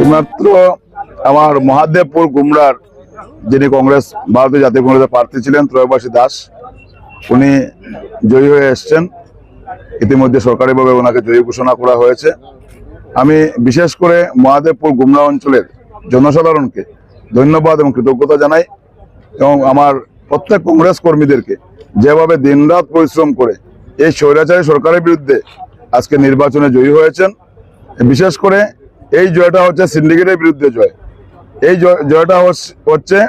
এইমাত্র আমার মহাদেবপুর গুমরার যিনি কংগ্রেস, ভারতীয় জাতীয় কংগ্রেসের প্রার্থী ছিলেন ত্রয়বাসী দাস, উনি জয়ী হয়ে এসছেন। ইতিমধ্যে সরকারিভাবে ওনাকে জয়ী ঘোষণা করা হয়েছে। আমি বিশেষ করে মহাদেবপুর গুমরা অঞ্চলের জনসাধারণকে ধন্যবাদ এবং কৃতজ্ঞতা জানাই এবং আমার প্রত্যেক কংগ্রেস কর্মীদেরকে যেভাবে দিনরাত পরিশ্রম করে এই স্বৈরাচারী সরকারের বিরুদ্ধে আজকে নির্বাচনে জয়ী হয়েছেন। বিশেষ করে এই জয়টা হচ্ছে সিন্ডিকেটের বিরুদ্ধে জয়। এই জয়- জয়টা হচ্ছে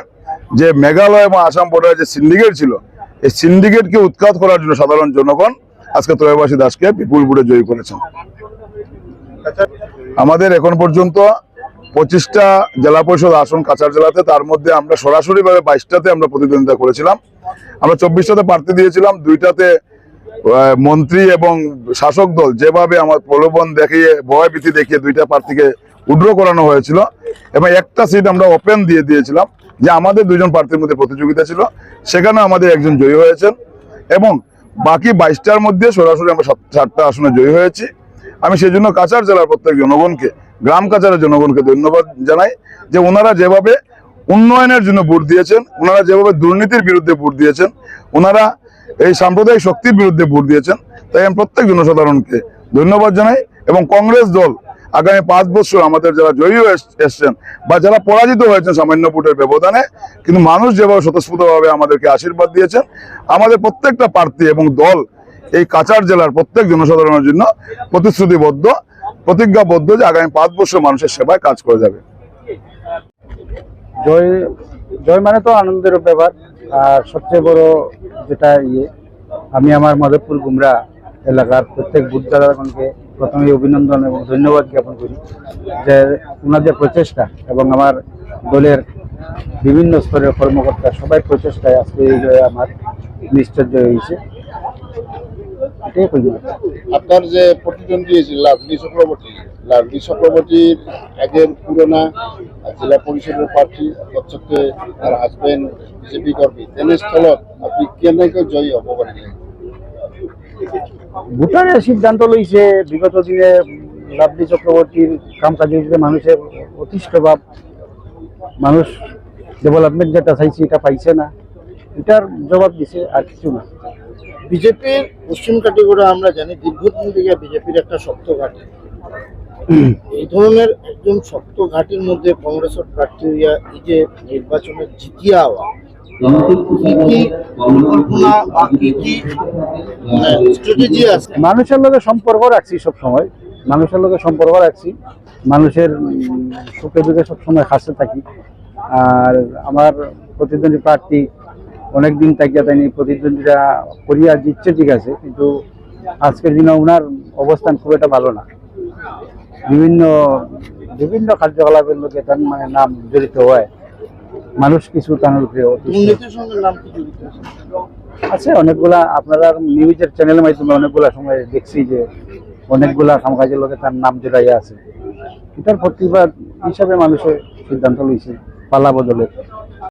যে মেঘালয় এবং আসাম বর্ডারে যে সিন্ডিকেট ছিল, এই সিন্ডিকেটকে উৎখাত করার জন্য সাধারণ জনগণ আজকে ত্রয়বাসী দাসকে বিপুল ভোটে জয়ী করেছেন। আমাদের এখন পর্যন্ত পঁচিশটা জেলা পরিষদ আসন কাছাড় জেলাতে, তার মধ্যে আমরা সরাসরি ভাবে বাইশটাতে আমরা প্রতিদ্বন্দ্বিতা করেছিলাম। আমরা চব্বিশটাতে প্রার্থী দিয়েছিলাম, দুইটাতে মন্ত্রী এবং শাসক দল যেভাবে আমার প্রলোভন দেখিয়ে ভয় ভীতি দেখিয়ে দুইটা প্রার্থীকে উড্র করানো হয়েছিল এবং একটা সিট আমরা ওপেন দিয়ে দিয়েছিলাম যে আমাদের দুজন প্রার্থীর মধ্যে প্রতিযোগিতা ছিল, সেখানে আমাদের একজন জয়ী হয়েছেন এবং বাকি বাইশটার মধ্যে সরাসরি আমরা সাত- চারটা আসনে জয়ী হয়েছি। আমি সেই জন্য কাছাড় জেলার প্রত্যেক জনগণকে, গ্রাম কাছাড়ের জনগণকে ধন্যবাদ জানাই যে ওনারা যেভাবে উন্নয়নের জন্য ভোট দিয়েছেন, ওনারা যেভাবে দুর্নীতির বিরুদ্ধে ভোট দিয়েছেন, ওনারা এই সাম্প্রদায়িক শক্তির বিরুদ্ধে ভোট দিয়েছেন। তাই আমি প্রত্যেক জনসাধারণকে ধন্যবাদ জানাই এবং কংগ্রেস দল আগামী পাঁচ বছর আমাদের যারা জয়ী এসছেন বা যারা পরাজিত হয়েছেন সামান্য ভোটের ব্যবধানে, কিন্তু মানুষ যেভাবে স্বতঃস্ফূর্তভাবে আমাদেরকে আশীর্বাদ দিয়েছেন, আমাদের প্রত্যেকটা প্রার্থী এবং দল এই কাছাড় জেলার প্রত্যেক জনসাধারণের জন্য প্রতিশ্রুতিবদ্ধ, প্রতিজ্ঞাবদ্ধ যে আগামী পাঁচ বছর মানুষের সেবায় কাজ করে যাবে। জয় জয় মানে তো আনন্দের ব্যাপার। আর সবচেয়ে বড় যেটা ইয়ে আমি আমার মাধবপুর গুমরা এলাকার প্রত্যেক বুদ্ধদারগণকে প্রথমে অভিনন্দন এবং ধন্যবাদ জ্ঞাপন করি যে ওনাদের প্রচেষ্টা এবং আমার দলের বিভিন্ন স্তরের কর্মকর্তা সবাই প্রচেষ্টায় আজকে এই জয় আমার নিশ্চয় জয় হয়েছে। আপনার যে প্রতিদ্বন্দ্বী লাভলি চক্রবর্তী লাভলি চক্রবর্তীর আগের পুরোনা জেলা পরিষদের প্রার্থী তৎসত্ত্বে তার হাজবেন্ড বিজেপি কর্মী তেনেস্থলত আপনি কেনেকৈ জয়ী হ'ব পাৰিলে ভোটারে সিদ্ধান্ত লইছে বিগত দিনে লাভলি চক্রবর্তীর কাম কাজের উপরে মানুষের অতিষ্ঠ ভাব মানুষ ডেভেলপমেন্ট যেটা চাইছে এটা পাইছে না এটার জবাব দিছে আর কিছু না। বিজেপির পশ্চিম কাটিগড়া আমরা জানি দীর্ঘদিন থেকে বিজেপির একটা শক্ত ঘাঁটি। এই ধরনের একজন শক্ত ঘাটির মধ্যে কংগ্রেসের প্রার্থী হইয়া এই যে নির্বাচনে জিতিয়া হওয়া আছে? মানুষের লগে সম্পর্ক রাখছি সব সময় মানুষের লগে সম্পর্ক রাখছি। মানুষের সুখে দুঃখে সবসময় হাসতে থাকি। আর আমার প্রতিদ্বন্দ্বী প্রার্থী অনেকদিন তাকিয়া তাই প্রতিদ্বন্দ্বীরা করিয়া দিচ্ছে ঠিক আছে কিন্তু আজকের দিনে ওনার অবস্থান খুব একটা ভালো না। বিভিন্ন বিভিন্ন কার্যকলাপের লোকে তার মানে নাম জড়িত হয়। মানুষ কিছু তার উপরে আছে? আছে অনেকগুলা আপনারা নিউজের চ্যানেলের মাধ্যমে অনেকগুলা সময় দেখছি যে অনেকগুলা কামকাজের লোকে তার নাম জড়াইয়া আছে। এটার প্রতিবাদ হিসাবে মানুষের সিদ্ধান্ত লইছে পালা বদলের